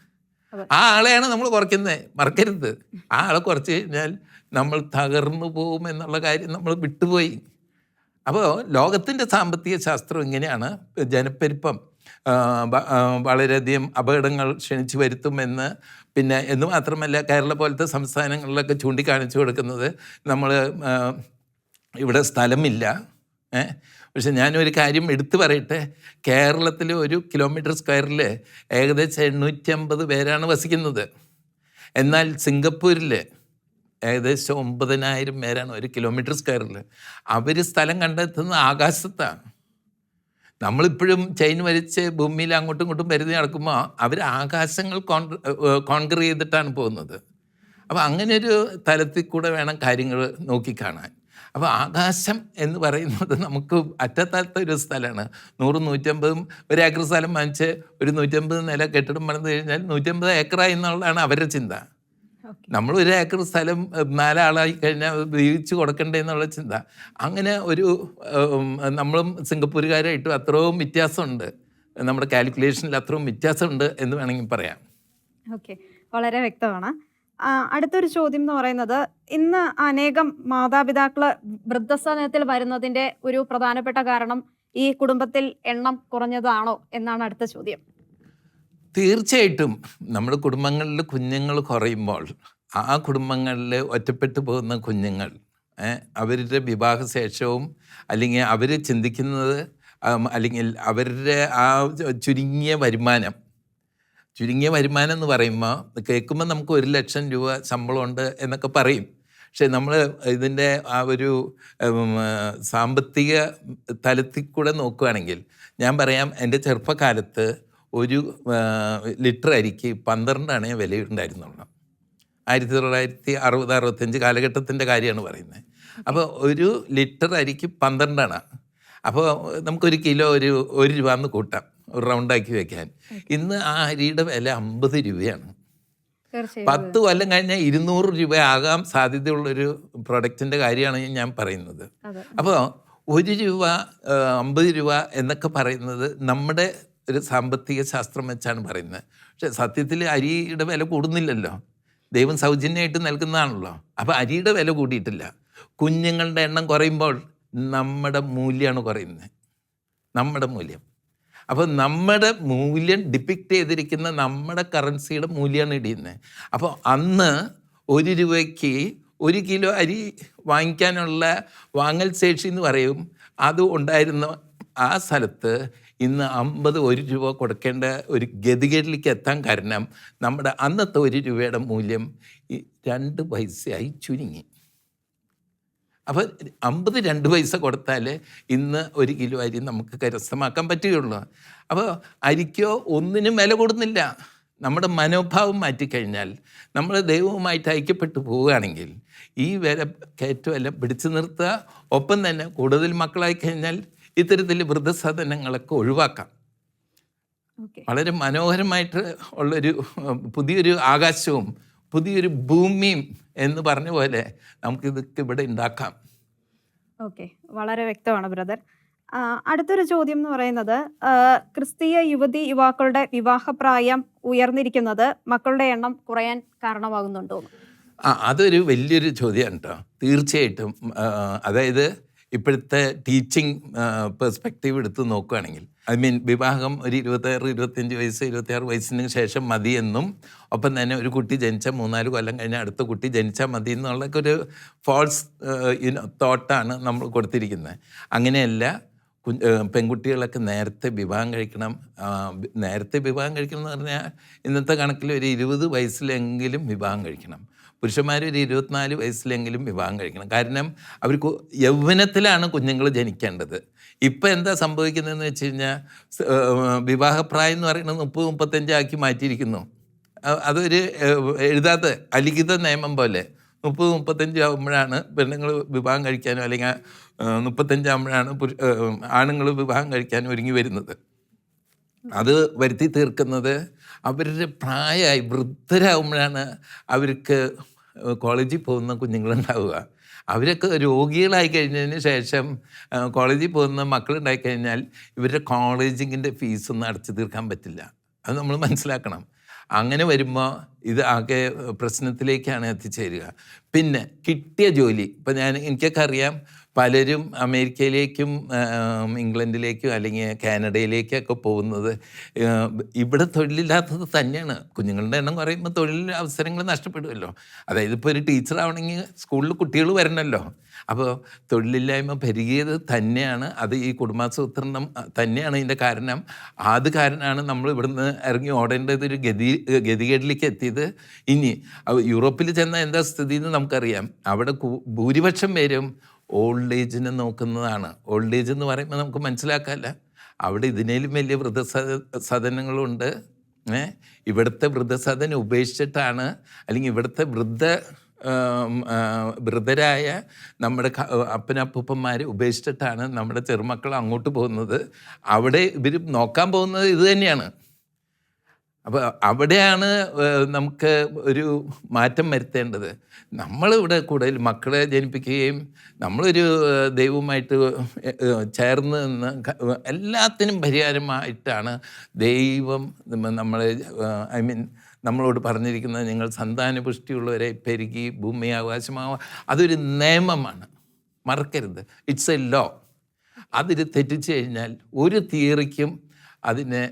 ആ ആളെയാണ് നമ്മൾ കുറയ്ക്കുന്നത്. മറക്കരുത്. ആ ആളെ കുറച്ച് കഴിഞ്ഞാൽ നമ്മൾ തകർന്നു പോകും എന്നുള്ള കാര്യം നമ്മൾ വിട്ടുപോയി. അപ്പോൾ ലോകത്തിന്റെ സാമ്പത്തിക ശാസ്ത്രം ഇങ്ങനെയാണ്. ജനപ്പെരുപ്പം വളരെയധികം അപകടങ്ങൾ ക്ഷണിച്ചു വരുത്തുമെന്ന് പിന്നെ എന്ന് മാത്രമല്ല കേരള പോലത്തെ സംസ്ഥാനങ്ങളിലൊക്കെ ചൂണ്ടിക്കാണിച്ചു കൊടുക്കുന്നത് നമ്മൾ ഇവിടെ സ്ഥലമില്ല. ഏ? പക്ഷെ ഞാനൊരു കാര്യം എടുത്തു പറയട്ടെ. കേരളത്തിൽ ഒരു കിലോമീറ്റർ സ്ക്വയറിൽ ഏകദേശം എണ്ണൂറ്റി അമ്പത് പേരാണ് വസിക്കുന്നത്. എന്നാൽ സിംഗപ്പൂരിൽ ഏകദേശം ഒമ്പതിനായിരം പേരാണ് ഒരു കിലോമീറ്റർ സ്ക്വയറിൽ അവർ സ്ഥലം കണ്ടെത്തുന്നത് ആകാശത്താണ്. നമ്മളിപ്പോഴും ചെയിൻ വലിച്ച് ഭൂമിയിൽ അങ്ങോട്ടും ഇങ്ങോട്ടും പരിധി നടക്കുമ്പോൾ അവർ ആകാശങ്ങൾ കോൺക്രീറ്റ് ചെയ്തിട്ടാണ് പോകുന്നത്. അപ്പോൾ അങ്ങനെ ഒരു തലത്തിൽ കൂടെ വേണം കാര്യങ്ങൾ നോക്കിക്കാണാൻ. അപ്പോൾ ആകാശം എന്ന് പറയുന്നത് നമുക്ക് അറ്റത്താത്ത ഒരു സ്ഥലമാണ്. നൂറ് നൂറ്റമ്പതും ഒരു ഏക്കർ സ്ഥലം വാങ്ങിച്ച് ഒരു നൂറ്റമ്പത് നില കെട്ടിടം പണിത് കഴിഞ്ഞാൽ നൂറ്റമ്പത് ഏക്കറായി എന്നുള്ളതാണ് അവരുടെ ചിന്ത. നമ്മൾ ഒരു ഏക്കർ സ്ഥലം നാലാളായി കഴിഞ്ഞാൽ ഉപയോഗിച്ച് കൊടുക്കണ്ടേ എന്നുള്ള ചിന്ത. അങ്ങനെ ഒരു നമ്മളും സിംഗപ്പൂരുകാരായിട്ടും അത്രയും വ്യത്യാസമുണ്ട്. നമ്മുടെ കാൽക്കുലേഷനിൽ അത്രയും വ്യത്യാസമുണ്ട് എന്ന് വേണമെങ്കിൽ പറയാം. ഓക്കെ. വളരെ വ്യക്തമാണ്. അടുത്തൊരു ചോദ്യം എന്ന് പറയുന്നത് ഇന്ന് അനേകം മാതാപിതാക്കൾ വൃദ്ധസദനത്തിൽ വരുന്നതിന്റെ ഒരു പ്രധാനപ്പെട്ട കാരണം ഈ കുടുംബത്തിൽ എണ്ണം കുറഞ്ഞതാണോ എന്നാണ് അടുത്ത ചോദ്യം. തീർച്ചയായിട്ടും നമ്മുടെ കുടുംബങ്ങളിൽ കുഞ്ഞുങ്ങൾ കുറയുമ്പോൾ ആ കുടുംബങ്ങളിൽ ഒറ്റപ്പെട്ടു പോകുന്ന കുഞ്ഞുങ്ങൾ അവരുടെ വിവാഹശേഷവും അല്ലെങ്കിൽ അവർ ചിന്തിക്കുന്നത് അല്ലെങ്കിൽ അവരുടെ ആ ചുരുങ്ങിയ വരുമാനം ചുരുങ്ങിയ വരുമാനം എന്ന് പറയുമ്പോൾ കേൾക്കുമ്പോൾ നമുക്ക് ഒരു ലക്ഷം രൂപ ശമ്പളമുണ്ട് എന്നൊക്കെ പറയും. പക്ഷേ നമ്മൾ ഇതിന്റെ ആ ഒരു സാമ്പത്തിക തലത്തിൽ കൂടെ നോക്കുകയാണെങ്കിൽ ഞാൻ പറയാം എന്റെ ചെറുപ്പകാലത്ത് ഒരു ലിറ്റർ അരിക്ക് പന്ത്രണ്ടാണ് വിലയുണ്ടായിരുന്നുള്ളൂ. ആയിരത്തി തൊള്ളായിരത്തി അറുപത് അറുപത്തഞ്ച് കാലഘട്ടത്തിന്റെ കാര്യമാണ് പറയുന്നത്. അപ്പോൾ ഒരു ലിറ്റർ അരിക്ക് പന്ത്രണ്ടാണ് അപ്പോൾ നമുക്കൊരു കിലോ ഒരു ഒരു രൂപ എന്ന് കൂട്ടാം. ഒരു റൗണ്ടാക്കി വെക്കാൻ. ഇന്ന് ആ അരിയുടെ വില അമ്പത് രൂപയാണ്. പത്ത് കൊല്ലം കഴിഞ്ഞാൽ ഇരുന്നൂറ് രൂപ ആകാൻ സാധ്യതയുള്ളൊരു പ്രൊഡക്റ്റിന്റെ കാര്യമാണ് ഞാൻ പറയുന്നത്. അപ്പോൾ ഒരു രൂപ അമ്പത് രൂപ എന്നൊക്കെ പറയുന്നത് നമ്മുടെ ഒരു സാമ്പത്തിക ശാസ്ത്രം വെച്ചാണ് പറയുന്നത്. പക്ഷെ സത്യത്തിൽ അരിയുടെ വില കൂടുന്നില്ലല്ലോ. ദൈവം സൗജന്യമായിട്ട് നൽകുന്നതാണല്ലോ. അപ്പോൾ അരിയുടെ വില കൂടിയിട്ടില്ല. കുഞ്ഞുങ്ങളുടെ എണ്ണം കുറയുമ്പോൾ നമ്മുടെ മൂല്യമാണ് കുറയുന്നത്. നമ്മുടെ മൂല്യം. അപ്പോൾ നമ്മുടെ മൂല്യം ഡിപ്പിക്റ്റ് ചെയ്തിരിക്കുന്ന നമ്മുടെ കറൻസിയുടെ മൂല്യമാണ് ഇടിയുന്നത്. അപ്പോൾ അന്ന് ഒരു രൂപയ്ക്ക് ഒരു കിലോ അരി വാങ്ങിക്കാനുള്ള വാങ്ങൽ ശേഷി എന്ന് പറയും. അത് ഉണ്ടായിരുന്ന ആ സ്ഥലത്ത് ഇന്ന് അമ്പത് ഒരു രൂപ കൊടുക്കേണ്ട ഒരു ഗതികേടിലേക്ക് എത്താൻ കാരണം നമ്മുടെ അന്നത്തെ ഒരു രൂപയുടെ മൂല്യം രണ്ട് പൈസയായി ചുരുങ്ങി. അപ്പോൾ അമ്പത് രണ്ട് പൈസ കൊടുത്താൽ ഇന്ന് ഒരു കിലോ അരി നമുക്ക് കരസ്ഥമാക്കാൻ പറ്റുകയുള്ളൂ. അപ്പോൾ അരിക്കോ ഒന്നിനും വില കൊടുക്കുന്നില്ല നമ്മുടെ മനോഭാവം മാറ്റിക്കഴിഞ്ഞാൽ നമ്മൾ ദൈവവുമായിട്ട് ഐക്യപ്പെട്ടു പോവുകയാണെങ്കിൽ ഈ വില എല്ലാം പിടിച്ചു നിർത്തുക. ഒപ്പം തന്നെ കൂടുതൽ മക്കളായി കഴിഞ്ഞാൽ ഇത്തരത്തിൽ വൃദ്ധസദനങ്ങളൊക്കെ ഒഴിവാക്കാം. വളരെ മനോഹരമായിട്ട് ഉള്ളൊരു പുതിയൊരു ആകാശവും പുതിയൊരു ഭൂമിയും എന്ന് പറഞ്ഞ പോലെ നമുക്കിതൊക്കെ ഇവിടെ ഉണ്ടാക്കാം. ഓക്കെ. വളരെ വ്യക്തമാണ് ബ്രദർ. അടുത്തൊരു ചോദ്യം എന്ന് പറയുന്നത് ക്രിസ്തീയ യുവതി യുവാക്കളുടെ വിവാഹപ്രായം ഉയർന്നിരിക്കുന്നത് മക്കളുടെ എണ്ണം കുറയാൻ കാരണമാകുന്നുണ്ടോ ആ അതൊരു വലിയൊരു ചോദ്യമാണ് കേട്ടോ തീർച്ചയായിട്ടും അതായത് ഇപ്പോഴത്തെ ടീച്ചിങ് പെർസ്പെക്റ്റീവ് എടുത്ത് നോക്കുകയാണെങ്കിൽ ഐ മീൻ വിവാഹം ഒരു ഇരുപത്താറ് ഇരുപത്തഞ്ച് വയസ്സ് ഇരുപത്തിയാറ് വയസ്സിന് ശേഷം മതിയെന്നും ഒപ്പം തന്നെ ഒരു കുട്ടി ജനിച്ച മൂന്നാൽ കൊല്ലം കഴിഞ്ഞാൽ അടുത്ത കുട്ടി ജനിച്ചാൽ മതി എന്നുള്ള ഒരു ഫോൾസ് തോട്ടാണ് നമ്മൾ കൊടുത്തിരിക്കുന്നത്. അങ്ങനെയല്ല പെൺകുട്ടികളൊക്കെ നേരത്തെ വിവാഹം കഴിക്കണം. നേരത്തെ വിവാഹം കഴിക്കണം എന്ന് പറഞ്ഞാൽ ഇന്നത്തെ കണക്കിൽ ഒരു ഇരുപത് വയസ്സിലെങ്കിലും വിവാഹം കഴിക്കണം. പുരുഷന്മാർ ഒരു ഇരുപത്തിനാല് വയസ്സിലെങ്കിലും വിവാഹം കഴിക്കണം. കാരണം അവർക്ക് യൗവനത്തിലാണ് കുഞ്ഞുങ്ങൾ ജനിക്കേണ്ടത്. ഇപ്പം എന്താ സംഭവിക്കുന്നതെന്ന് വെച്ച് കഴിഞ്ഞാൽ വിവാഹപ്രായം എന്ന് പറയുന്നത് മുപ്പത് മുപ്പത്തഞ്ചാക്കി മാറ്റിയിരിക്കുന്നു. അതൊരു എഴുതാത്ത അലിഖിത നിയമം പോലെ. മുപ്പത് മുപ്പത്തഞ്ച് ആകുമ്പോഴാണ് പെണ്ണുങ്ങൾ വിവാഹം കഴിക്കാനോ അല്ലെങ്കിൽ മുപ്പത്തഞ്ചാകുമ്പോഴാണ് ആണുങ്ങൾ വിവാഹം കഴിക്കാനും ഒരുങ്ങി വരുന്നത്. അത് വരുത്തി തീർക്കുന്നത് അവരുടെ പ്രായമായി വൃദ്ധരാകുമ്പോഴാണ് അവർക്ക് കോളേജിൽ പോകുന്ന കുഞ്ഞുങ്ങളുണ്ടാവുക. അവരൊക്കെ രോഗികളായി കഴിഞ്ഞതിന് ശേഷം കോളേജിൽ പോകുന്ന മക്കളുണ്ടായി കഴിഞ്ഞാൽ ഇവരുടെ കോളേജിങ്ങിന്റെ ഫീസൊന്നും അടച്ചു തീർക്കാൻ പറ്റില്ല. അത് നമ്മൾ മനസ്സിലാക്കണം. അങ്ങനെ വരുമ്പോൾ ഇത് ആകെ പ്രശ്നത്തിലേക്കാണ് എത്തിച്ചേരുക. പിന്നെ കിട്ടിയ ജോലി. ഇപ്പം ഞാൻ എനിക്കൊക്കെ അറിയാം പലരും അമേരിക്കയിലേക്കും ഇംഗ്ലണ്ടിലേക്കും അല്ലെങ്കിൽ കാനഡയിലേക്കൊക്കെ പോകുന്നത് ഇവിടെ തൊഴിലില്ലാത്തത് തന്നെയാണ്. കുഞ്ഞുങ്ങളുടെ എണ്ണം കുറയുമ്പോൾ തൊഴിൽ അവസരങ്ങൾ നഷ്ടപ്പെടുമല്ലോ അതായത് ഇപ്പോൾ ഒരു ടീച്ചർ ആവണമെങ്കിൽ സ്കൂളിൽ കുട്ടികൾ വരണമല്ലോ അപ്പോൾ തൊഴിലില്ലായ്മ പെരുകിയത് തന്നെയാണ്. അത് ഈ കുടുംബാസൂത്രണം തന്നെയാണ് ഇതിന്റെ കാരണം. അത് കാരണമാണ് നമ്മൾ ഇവിടുന്ന് ഇറങ്ങി ഓടേണ്ടത് ഒരു ഗതി ഗതികേടിലേക്ക് എത്തിയത്. ഇനി യൂറോപ്പിൽ ചെന്ന എന്താ സ്ഥിതി എന്ന് നമുക്കറിയാം. അവിടെ ഭൂരിപക്ഷം പേരും ഓൾഡ് ഏജിനെ നോക്കുന്നതാണ്. ഓൾഡ് ഏജ് എന്ന് പറയുമ്പോൾ നമുക്ക് മനസ്സിലാക്കാമല്ല അവിടെ ഇതിനേലും വലിയ വൃദ്ധസദ സദനങ്ങളുണ്ട്. ഇവിടുത്തെ വൃദ്ധസദനം ഉപേക്ഷിച്ചിട്ടാണ് അല്ലെങ്കിൽ ഇവിടുത്തെ വൃദ്ധ വൃദ്ധരായ നമ്മുടെ അപ്പനപ്പൂപ്പന്മാരെ ഉപേക്ഷിച്ചിട്ടാണ് നമ്മുടെ ചെറുമക്കൾ അങ്ങോട്ട് പോകുന്നത്. അവിടെ ഇവർ നോക്കാൻ പോകുന്നത് ഇത് തന്നെയാണ്. അപ്പോൾ അവിടെയാണ് നമുക്ക് ഒരു മാറ്റം വരുത്തേണ്ടത്. നമ്മളിവിടെ കൂടുതൽ മക്കളെ ജനിപ്പിക്കുകയും നമ്മളൊരു ദൈവമായിട്ട് ചേർന്ന് നിന്ന് എല്ലാത്തിനും പരിഹാരമായിട്ടാണ് ദൈവം നമ്മ- നമ്മളെ ഐ മീൻ നമ്മളോട് പറഞ്ഞിരിക്കുന്നത്. നിങ്ങൾ സന്താനപുഷ്ടിയുള്ളവരെ പെരുകി ഭൂമി അവകാശമാവുക അതൊരു നിയമമാണ്. മറക്കരുത്. ഇറ്റ്സ് എ ലോ അതിൽ തെറ്റിച്ചു കഴിഞ്ഞാൽ ഒരു തിയറിക്കും അതിന്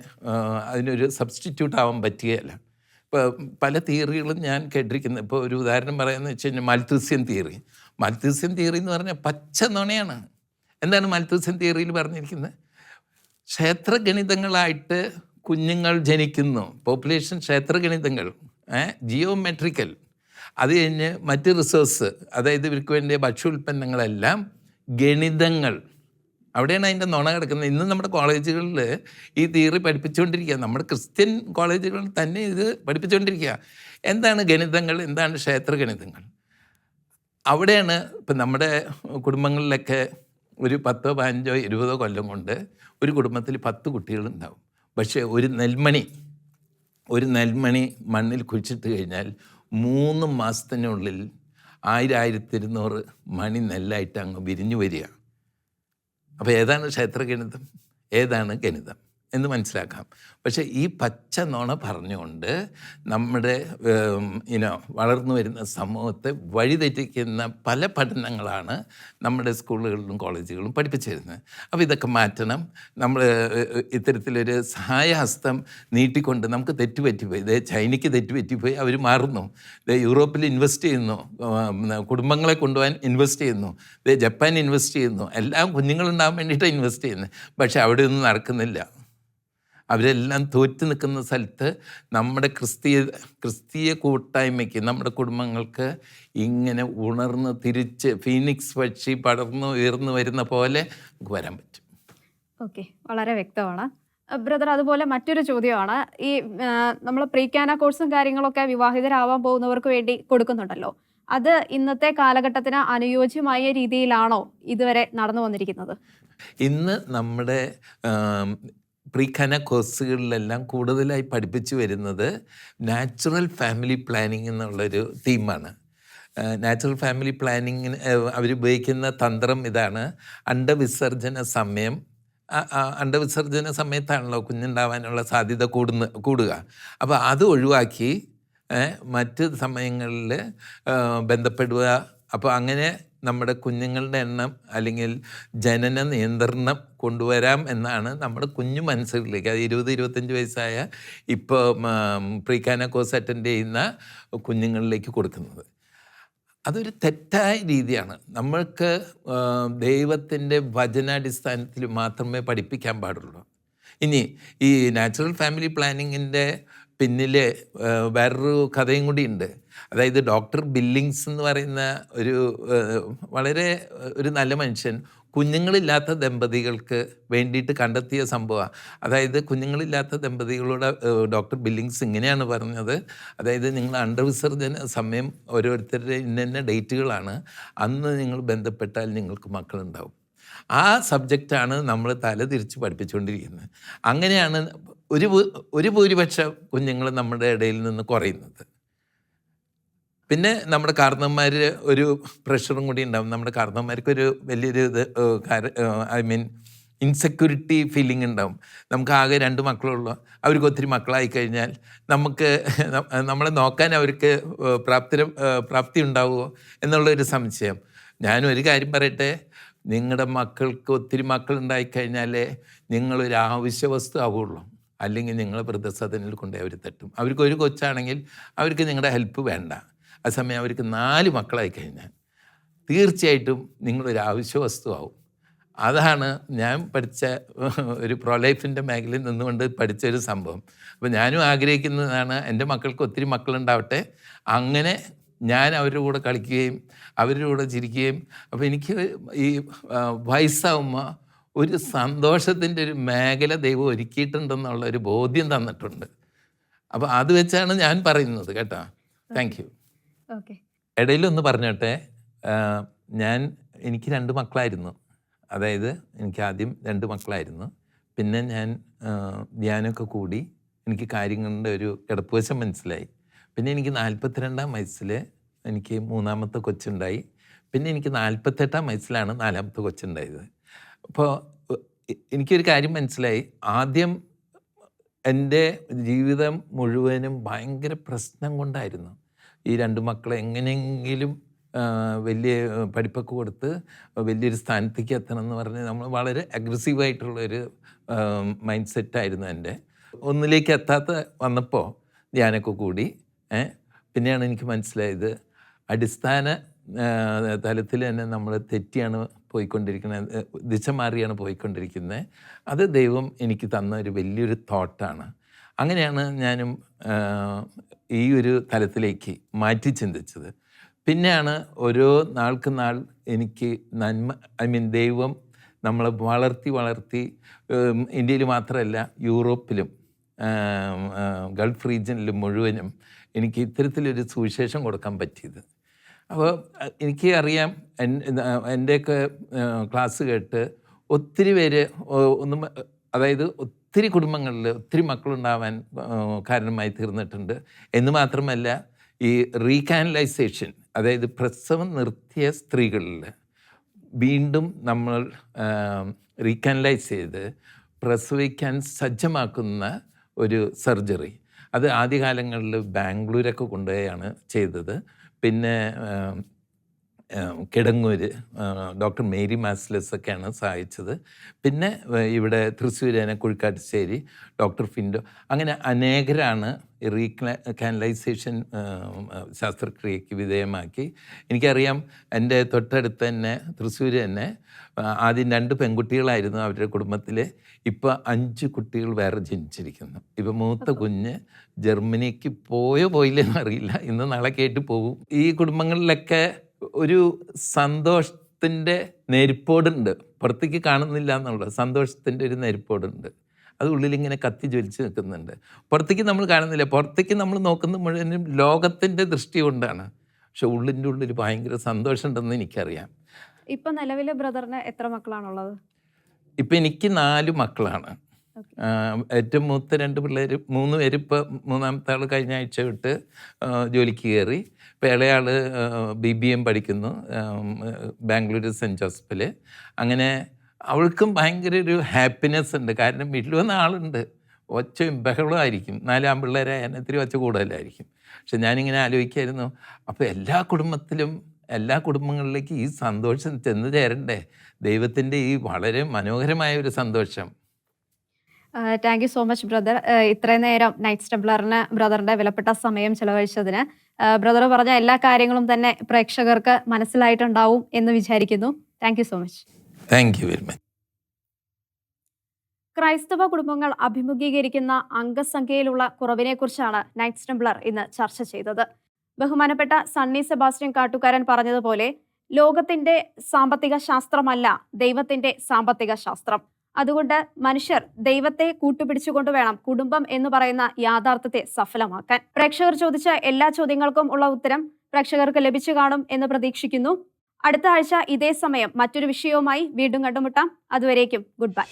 അതിനൊരു സബ്സ്റ്റിറ്റ്യൂട്ട് ആവാൻ പറ്റുകയില്ല. ഇപ്പോൾ പല തിയറികളും ഞാൻ കേട്ടിരിക്കുന്നത് ഇപ്പോൾ ഒരു ഉദാഹരണം പറയുന്നത് വെച്ച് കഴിഞ്ഞാൽ മൽത്തൂസ്യൻ തിയറി മൽത്തൂസ്യൻ തിയറി എന്ന് പറഞ്ഞാൽ പച്ച നുണയാണ്. എന്താണ് മൽത്തൂസ്യൻ തിയറിയിൽ പറഞ്ഞിരിക്കുന്നത്? ക്ഷേത്രഗണിതങ്ങളായിട്ട് കുഞ്ഞുങ്ങൾ ജനിക്കുന്നു. പോപ്പുലേഷൻ ക്ഷേത്രഗണിതങ്ങൾ ജിയോമെട്രിക്കൽ അത് കഴിഞ്ഞ് മറ്റ് റിസോഴ്സ് അതായത് ഇവർക്ക് വേണ്ടിയ ഭക്ഷ്യോൽപ്പന്നങ്ങളെല്ലാം ഗണിതങ്ങൾ. അവിടെയാണ് അതിന്റെ നുണ കിടക്കുന്നത്. ഇന്ന് നമ്മുടെ കോളേജുകളിൽ ഈ തിയറി പഠിപ്പിച്ചുകൊണ്ടിരിക്കുക. നമ്മുടെ ക്രിസ്ത്യൻ കോളേജുകളിൽ തന്നെ ഇത് പഠിപ്പിച്ചുകൊണ്ടിരിക്കുക. എന്താണ് ഗണിതങ്ങൾ? എന്താണ് ക്ഷേത്രഗണിതങ്ങൾ അവിടെയാണ് ഇപ്പം നമ്മുടെ കുടുംബങ്ങളിലൊക്കെ ഒരു പത്തോ പതിനഞ്ചോ ഇരുപതോ കൊല്ലം കൊണ്ട് ഒരു കുടുംബത്തിൽ പത്ത് കുട്ടികളുണ്ടാവും. പക്ഷേ ഒരു നെൽമണി ഒരു നെൽമണി മണ്ണിൽ കുഴിച്ചിട്ട് കഴിഞ്ഞാൽ മൂന്ന് മാസത്തിനുള്ളിൽ ആയിരം ആയിരത്തി ഇരുന്നൂറ് മണി നെല്ലായിട്ട് അങ്ങ് വിരിഞ്ഞു വരിക. അപ്പോൾ ഏതാണ് ക്ഷേത്രഗണിതം? ഏതാണ് ഗണിതം? എന്ന് മനസ്സിലാക്കാം. പക്ഷേ ഈ പച്ച നോണ പറഞ്ഞുകൊണ്ട് നമ്മുടെ ഇനോ വളർന്നു വരുന്ന സമൂഹത്തെ വഴിതെറ്റിക്കുന്ന പല പഠനങ്ങളാണ് നമ്മുടെ സ്കൂളുകളിലും കോളേജുകളിലും പഠിപ്പിച്ചു തരുന്നത്. അപ്പോൾ ഇതൊക്കെ മാറ്റണം. നമ്മൾ ഇത്തരത്തിലൊരു സഹായഹസ്തം നീട്ടിക്കൊണ്ട് നമുക്ക് തെറ്റുപറ്റിപ്പോയി. ഇതേ ചൈനയ്ക്ക് തെറ്റുപറ്റിപ്പോയി. അവർ മാറുന്നു. ഇതേ യൂറോപ്പിൽ ഇൻവെസ്റ്റ് ചെയ്യുന്നു. കുടുംബങ്ങളെ കൊണ്ടുപോകാൻ ഇൻവെസ്റ്റ് ചെയ്യുന്നു. ഇതേ ജപ്പാൻ ഇൻവെസ്റ്റ് ചെയ്യുന്നു. എല്ലാം കുഞ്ഞുങ്ങളുണ്ടാകാൻ വേണ്ടിയിട്ടാണ് ഇൻവെസ്റ്റ് ചെയ്യുന്നത്. പക്ഷേ അവിടെ ഒന്നും നടക്കുന്നില്ല. അവരെല്ലാം തോറ്റു നിൽക്കുന്ന സ്ഥലത്ത് നമ്മുടെ ക്രിസ്തീയ ക്രിസ്തീയ കൂട്ടായ്മയ്ക്ക് നമ്മുടെ കുടുംബങ്ങൾക്ക് ഇങ്ങനെ ഉണർന്ന് തിരിച്ച് ഫീനിക്സ് പക്ഷി പടർന്നു ഉയർന്നു വരുന്ന പോലെ നമുക്ക് വരാൻ പറ്റും. ഓക്കെ. വളരെ വ്യക്തമാണ്. ബ്രദർ അതുപോലെ മറ്റൊരു ചോദ്യമാണ്. ഈ നമ്മൾ പ്രീക്കാന കോഴ്സും കാര്യങ്ങളൊക്കെ വിവാഹിതരാവാൻ പോകുന്നവർക്ക് വേണ്ടി കൊടുക്കുന്നുണ്ടല്ലോ. അത് ഇന്നത്തെ കാലഘട്ടത്തിന് അനുയോജ്യമായ രീതിയിലാണോ ഇതുവരെ നടന്നു വന്നിരിക്കുന്നത്? ഇന്ന് നമ്മുടെ പ്രീഖന കോഴ്സുകളിലെല്ലാം കൂടുതലായി പഠിപ്പിച്ചു വരുന്നത് നാച്ചുറൽ ഫാമിലി പ്ലാനിങ് എന്നുള്ളൊരു തീമാണ്. നാച്ചുറൽ ഫാമിലി പ്ലാനിങ്ങിന് അവരുപയോഗിക്കുന്ന തന്ത്രം ഇതാണ്. അണ്ടവിസർജന സമയം. അണ്ടവിസർജന സമയത്താണല്ലോ കുഞ്ഞുണ്ടാവാനുള്ള സാധ്യത കൂടുന്ന കൂടുക. അപ്പോൾ അത് ഒഴിവാക്കി മറ്റ് സമയങ്ങളിൽ ബന്ധപ്പെടുക. അപ്പോൾ അങ്ങനെ നമ്മുടെ കുഞ്ഞുങ്ങളുടെ എണ്ണം അല്ലെങ്കിൽ ജനന നിയന്ത്രണം കൊണ്ടുവരാം എന്നാണ് നമ്മുടെ കുഞ്ഞു മനസ്സുകളിലേക്ക് അത് ഇരുപത് ഇരുപത്തഞ്ച് വയസ്സായ ഇപ്പോൾ പ്രീഖാന കോഴ്സ് അറ്റൻഡ് ചെയ്യുന്ന കുഞ്ഞുങ്ങളിലേക്ക് കൊടുക്കുന്നത്. അതൊരു തെറ്റായ രീതിയാണ്. നമ്മൾക്ക് ദൈവത്തിന്റെ വചനാടിസ്ഥാനത്തിൽ മാത്രമേ പഠിപ്പിക്കാൻ പാടുള്ളൂ. ഇനി ഈ നാച്ചുറൽ ഫാമിലി പ്ലാനിങ്ങിന്റെ പിന്നിൽ വേറൊരു കഥയും കൂടി ഉണ്ട്. അതായത് ഡോക്ടർ ബില്ലിങ്സ് എന്ന് പറയുന്ന ഒരു വളരെ ഒരു നല്ല മനുഷ്യൻ കുഞ്ഞുങ്ങളില്ലാത്ത ദമ്പതികൾക്ക് വേണ്ടിയിട്ട് കണ്ടെത്തിയ സംഭവമാണ്. അതായത് കുഞ്ഞുങ്ങളില്ലാത്ത ദമ്പതികളോട് ഡോക്ടർ ബില്ലിങ്സ് ഇങ്ങനെയാണ് പറഞ്ഞത്. അതായത് നിങ്ങൾ അണ്ടർവിസർജന സമയം ഓരോരുത്തരുടെ ഇന്ന ഇന്ന ഡേറ്റുകളാണ്. അന്ന് നിങ്ങൾ ബന്ധപ്പെട്ടാൽ നിങ്ങൾക്ക് മക്കളുണ്ടാവും. ആ സബ്ജക്റ്റാണ് നമ്മൾ തല തിരിച്ച് പഠിപ്പിച്ചുകൊണ്ടിരിക്കുന്നത്. അങ്ങനെയാണ് ഒരു ഒരു ഭൂരിപക്ഷ കുഞ്ഞുങ്ങൾ നമ്മുടെ ഇടയിൽ നിന്ന് കുറയുന്നത്. പിന്നെ നമ്മുടെ കാർന്നന്മാർ ഒരു പ്രഷറും കൂടി ഉണ്ടാവും. നമ്മുടെ കാരണന്മാർക്ക് ഒരു വലിയൊരു ഇത് ഐ മീൻ ഇൻസെക്യൂരിറ്റി ഫീലിംഗ് ഉണ്ടാവും. നമുക്ക് ആകെ രണ്ട് മക്കളുള്ളൂ അവർക്ക് ഒത്തിരി മക്കളായി കഴിഞ്ഞാൽ നമുക്ക് നമ്മളെ നോക്കാൻ അവർക്ക് പ്രാപ്തി പ്രാപ്തി ഉണ്ടാവുമോ എന്നുള്ളൊരു സംശയം. ഞാനും ഒരു കാര്യം പറയട്ടെ. നിങ്ങളുടെ മക്കൾക്ക് ഒത്തിരി മക്കൾ ഉണ്ടായിക്കഴിഞ്ഞാലേ നിങ്ങളൊരു ആവശ്യ വസ്തു ആവുള്ളൂ. അല്ലെങ്കിൽ നിങ്ങൾ വൃദ്ധസദനിൽ കൊണ്ട് അവർ തട്ടും. അവർക്ക് ഒരു കൊച്ചാണെങ്കിൽ അവർക്ക് നിങ്ങളുടെ ഹെൽപ്പ് വേണ്ട. ആ സമയം അവർക്ക് നാല് മക്കളായി കഴിഞ്ഞാൽ തീർച്ചയായിട്ടും നിങ്ങളൊരു ആവശ്യ വസ്തുവാകും അതാണ് ഞാൻ പഠിച്ച ഒരു പ്രൊലൈഫിന്റെ മേഖലയിൽ നിന്നുകൊണ്ട് പഠിച്ച ഒരു സംഭവം. അപ്പോൾ ഞാനും ആഗ്രഹിക്കുന്നതാണ് എന്റെ മക്കൾക്ക് ഒത്തിരി മക്കളുണ്ടാവട്ടെ. അങ്ങനെ ഞാൻ അവരുടെ കൂടെ കളിക്കുകയും അവരുടെ കൂടെ ചിരിക്കുകയും. അപ്പോൾ എനിക്ക് ഈ വയസ്സാവുമ്പോൾ ഒരു സന്തോഷത്തിന്റെ ഒരു മേഖല ദൈവം ഒരുക്കിയിട്ടുണ്ടെന്നുള്ള ഒരു ബോധ്യം തന്നിട്ടുണ്ട്. അപ്പോൾ അത് വെച്ചാണ് ഞാൻ പറയുന്നത് കേട്ടോ. താങ്ക് യു ഓക്കെ ഇടയിലൊന്ന് പറഞ്ഞോട്ടെ. ഞാൻ എനിക്ക് രണ്ട് മക്കളായിരുന്നു. അതായത് എനിക്ക് ആദ്യം രണ്ട് മക്കളായിരുന്നു. പിന്നെ ഞാൻ ധ്യാനമൊക്കെ കൂടി എനിക്ക് കാര്യങ്ങളുടെ ഒരു കിടപ്പുവശം മനസ്സിലായി. പിന്നെ എനിക്ക് നാൽപ്പത്തിരണ്ടാം വയസ്സിൽ എനിക്ക് മൂന്നാമത്തെ കൊച്ചുണ്ടായി. പിന്നെ എനിക്ക് നാൽപ്പത്തെട്ടാം വയസ്സിലാണ് നാലാമത്തെ കൊച്ചുണ്ടായത്. അപ്പോൾ എനിക്കൊരു കാര്യം മനസ്സിലായി. ആദ്യം എന്റെ ജീവിതം മുഴുവനും ഭയങ്കര പ്രശ്നം കൊണ്ടായിരുന്നു. ഈ രണ്ട് മക്കളെ എങ്ങനെയെങ്കിലും വലിയ പഠിപ്പൊക്കെ കൊടുത്ത് വലിയൊരു സ്ഥാനത്തേക്ക് എത്തണം എന്ന് പറഞ്ഞ് നമ്മൾ വളരെ അഗ്രസീവായിട്ടുള്ളൊരു മൈൻഡ് സെറ്റായിരുന്നു എന്റെ. ഒന്നിലേക്ക് എത്താത്ത വന്നപ്പോൾ ധ്യാനമൊക്കെ കൂടി പിന്നെയാണ് എനിക്ക് മനസ്സിലായത്. അടിസ്ഥാന തലത്തിൽ തന്നെ നമ്മൾ തെറ്റിയാണ് പോയിക്കൊണ്ടിരിക്കുന്നത് ദിശ മാറിയാണ് പോയിക്കൊണ്ടിരിക്കുന്നത്. അത് ദൈവം എനിക്ക് തന്ന ഒരു വലിയൊരു തോട്ടാണ് അങ്ങനെയാണ് ഞാനും ഈ ഒരു തലത്തിലേക്ക് മാറ്റി ചിന്തിച്ചത്. പിന്നെയാണ് ഓരോ നാൾക്ക് നാൾ എനിക്ക് നന്മ ഐ മീൻ ദൈവം നമ്മളെ വളർത്തി വളർത്തി ഇന്ത്യയിൽ മാത്രമല്ല യൂറോപ്പിലും ഗൾഫ് റീജിയനിലും മുഴുവനും എനിക്ക് ഇത്തരത്തിലൊരു സുവിശേഷം കൊടുക്കാൻ പറ്റിയത്. അപ്പോൾ എനിക്ക് അറിയാം എന്റെയൊക്കെ ക്ലാസ് കേട്ട് ഒത്തിരി പേര് ഒന്നും അതായത് ഒത്തിരി കുടുംബങ്ങളിൽ ഒത്തിരി മക്കളുണ്ടാവാൻ കാരണമായി തീർന്നിട്ടുണ്ട്. എന്ന് മാത്രമല്ല ഈ റീകാനലൈസേഷൻ അതായത് പ്രസവം നിർത്തിയ സ്ത്രീകളിൽ വീണ്ടും നമ്മൾ റീകാനലൈസ് ചെയ്ത് പ്രസവിക്കാൻ സജ്ജമാക്കുന്ന ഒരു സർജറി. അത് ആദ്യകാലങ്ങളിൽ ബാംഗ്ലൂരൊക്കെ കൊണ്ടുപോയാണ് ചെയ്തത്. പിന്നെ കിടങ്ങൂര് ഡോക്ടർ മേരി മാസ്ലസ് ഒക്കെയാണ് സഹായിച്ചത്. പിന്നെ ഇവിടെ തൃശ്ശൂരേനെ കുഴിക്കാട്ടുശ്ശേരി ഡോക്ടർ ഫിൻഡോ അങ്ങനെ അനേകരാണ് റീകാനലൈസേഷൻ ശസ്ത്രക്രിയയ്ക്ക് വിധേയമാക്കി. എനിക്കറിയാം എന്റെ തൊട്ടടുത്ത് തന്നെ തൃശ്ശൂർ തന്നെ ആദ്യം രണ്ട് പെൺകുട്ടികളായിരുന്നു അവരുടെ കുടുംബത്തിൽ ഇപ്പോൾ അഞ്ച് കുട്ടികൾ വേറെ ജനിച്ചിരിക്കുന്നു. ഇപ്പം മൂത്ത കുഞ്ഞ് ജർമ്മനിക്ക് പോയോ പോയില്ലെന്ന് അറിയില്ല. ഇന്ന് നാളെ കേട്ട് പോകും ഈ കുടുംബങ്ങളിലൊക്കെ ഒരു സന്തോഷത്തിന്റെ നെരിപ്പോടുണ്ട്. പുറത്തേക്ക് കാണുന്നില്ല എന്നുള്ളത്. സന്തോഷത്തിന്റെ ഒരു നെരിപ്പോടുണ്ട്. അത് ഉള്ളിലിങ്ങനെ കത്തി ജ്വലിച്ച് നിൽക്കുന്നുണ്ട്. പുറത്തേക്ക് നമ്മൾ കാണുന്നില്ല. പുറത്തേക്ക് നമ്മൾ നോക്കുന്ന മുഴുവനും ലോകത്തിന്റെ ദൃഷ്ടി കൊണ്ടാണ്. പക്ഷെ ഉള്ളിന്റെ ഉള്ളിൽ ഭയങ്കര സന്തോഷമുണ്ടെന്ന് എനിക്കറിയാം. ഇപ്പം നിലവിലെ ബ്രദറിന് എത്ര മക്കളാണുള്ളത്? ഇപ്പം എനിക്ക് നാല് മക്കളാണ്. ഏറ്റവും മൂത്ത രണ്ട് പിള്ളേർ മൂന്ന് പേര് ഇപ്പോൾ മൂന്നാമത്തെ ആൾ കഴിഞ്ഞ ആഴ്ച വിട്ട് ജോലിക്ക് കയറി. ഇപ്പോൾ ഇളയാൾ ബി ബി എം പഠിക്കുന്നു ബാംഗ്ലൂർ സെന്റ് ജോസഫിൽ അങ്ങനെ അവൾക്കും ഭയങ്കര ഒരു ഹാപ്പിനെസ് ഉണ്ട്. കാരണം വീട്ടിൽ വന്ന ആളുണ്ട്. ഒച്ചയും ബഹളവും ആയിരിക്കും നാലാം എന്നെ ഇത്തിരി ഒച്ച കൂടുതലായിരിക്കും. പക്ഷെ ഞാനിങ്ങനെ ആലോചിക്കായിരുന്നു. അപ്പോൾ എല്ലാ കുടുംബത്തിലും എല്ലാ കുടുംബങ്ങളിലേക്ക് ഈ സന്തോഷം ചെന്ന് ചേരണ്ടേ? ദൈവത്തിന്റെ ഈ വളരെ മനോഹരമായ ഒരു സന്തോഷം. Thank you so much brother ഇത്രയും നേരം നൈറ്റ് സ്റ്റംബ്ലറിന് ബ്രദറിന്റെ വിലപ്പെട്ട സമയം ചെലവഴിച്ചതിന് ബ്രദർ പറഞ്ഞ എല്ലാ കാര്യങ്ങളും തന്നെ പ്രേക്ഷകർക്ക് മനസ്സിലായിട്ടുണ്ടാവും എന്ന് വിചാരിക്കുന്നു. Thank so much thank you very much ക്രൈസ്തവ കുടുംബങ്ങൾ അഭിമുഖീകരിക്കുന്ന അംഗസംഖ്യയിലുള്ള കുറവിനെക്കുറിച്ചാണ് നൈറ്റ് സ്റ്റംബ്ലർ ഇന്ന് ചർച്ച ചെയ്തത്. ബഹുമാനപ്പെട്ട സണ്ണി സെബാസ്റ്റ്യൻ കാട്ടുകാരൻ പറഞ്ഞതുപോലെ ലോകത്തിന്റെ സാമ്പത്തിക ശാസ്ത്രമല്ല ദൈവത്തിന്റെ സാമ്പത്തിക ശാസ്ത്രം. അതുകൊണ്ട് മനുഷ്യർ ദൈവത്തെ കൂട്ടുപിടിച്ചുകൊണ്ട് വേണം കുടുംബം എന്ന് പറയുന്ന യാഥാർത്ഥ്യത്തെ സഫലമാക്കാൻ. പ്രേക്ഷകർ ചോദിച്ച എല്ലാ ചോദ്യങ്ങൾക്കും ഉള്ള ഉത്തരം പ്രേക്ഷകർക്ക് ലഭിച്ചു കാണും എന്ന് പ്രതീക്ഷിക്കുന്നു. അടുത്ത ആഴ്ച ഇതേ സമയം മറ്റൊരു വിഷയവുമായി വീണ്ടും കണ്ടുമുട്ടാം. അതുവരേക്കും ഗുഡ് ബൈ.